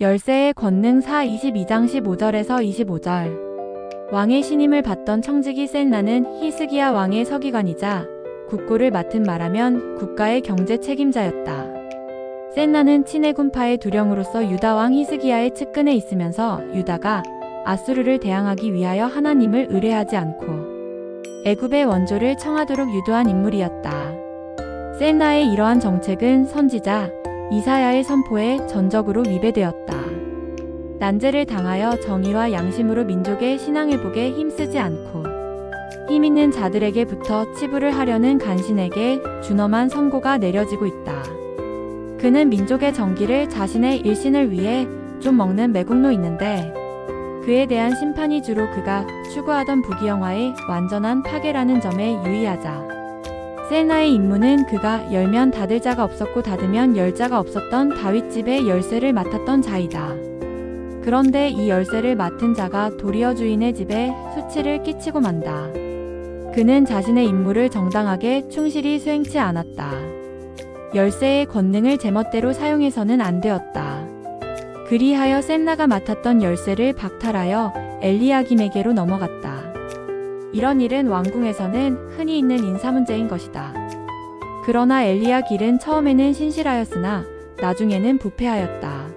열쇠의 권능 4 22장 15절에서 25절 왕의 신임을 받던 청지기 셀나는 히스기야 왕의 서기관이자 국고를 맡은 말하면 국가의 경제 책임자였다. 셀나는 친해 군파의 두령으로서 유다 왕 히스기야의 측근에 있으면서 유다가 아수르를 대항하기 위하여 하나님을 의뢰하지 않고 애굽의 원조를 청하도록 유도한 인물이었다. 셀나의 이러한 정책은 선지자 이사야의 선포에 전적으로 위배되었다. 난제를 당하여 정의와 양심으로 민족의 신앙회복에 힘쓰지 않고 힘 있는 자들에게부터 치부를 하려는 간신에게 준엄한 선고가 내려지고 있다. 그는 민족의 정기를 자신의 일신을 위해 좀 먹는 매국노 있는데 그에 대한 심판이 주로 그가 추구하던 부귀영화의 완전한 파괴라는 점에 유의하자. 셀나의 임무는 그가 열면 닫을 자가 없었고 닫으면 열 자가 없었던 다윗집의 열쇠를 맡았던 자이다. 그런데 이 열쇠를 맡은 자가 도리어 주인의 집에 수치를 끼치고 만다. 그는 자신의 임무를 정당하게 충실히 수행치 않았다. 열쇠의 권능을 제멋대로 사용해서는 안 되었다. 그리하여 셈나가 맡았던 열쇠를 박탈하여 엘리야김에게로 넘어갔다. 이런 일은 왕궁에서는 흔히 있는 인사 문제인 것이다. 그러나 엘리야 길은 처음에는 신실하였으나 나중에는 부패하였다.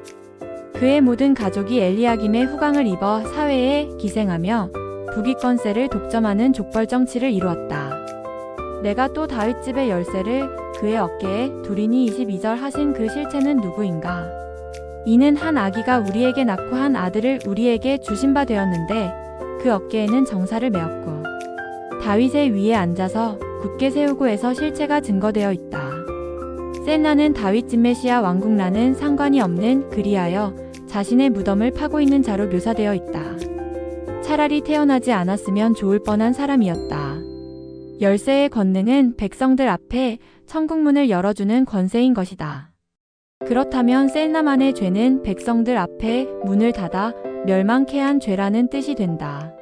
그의 모든 가족이 엘리야 김의 후광을 입어 사회에 기생하며 부귀권세를 독점하는 족벌 정치를 이루었다. 내가 또 다윗집의 열쇠를 그의 어깨에 두리니 22절 하신 그 실체는 누구인가? 이는 한 아기가 우리에게 낳고 한 아들을 우리에게 주신 바 되었는데 그 어깨에는 정사를 메었고 다윗의 위에 앉아서 굳게 세우고 해서 실체가 증거되어 있다. 셀나는 다윗집 메시아 왕국라는 상관이 없는 그리하여 자신의 무덤을 파고 있는 자로 묘사되어 있다. 차라리 태어나지 않았으면 좋을 뻔한 사람이었다. 열쇠의 권능은 백성들 앞에 천국문을 열어주는 권세인 것이다. 그렇다면 셀나만의 죄는 백성들 앞에 문을 닫아 멸망케 한 죄라는 뜻이 된다.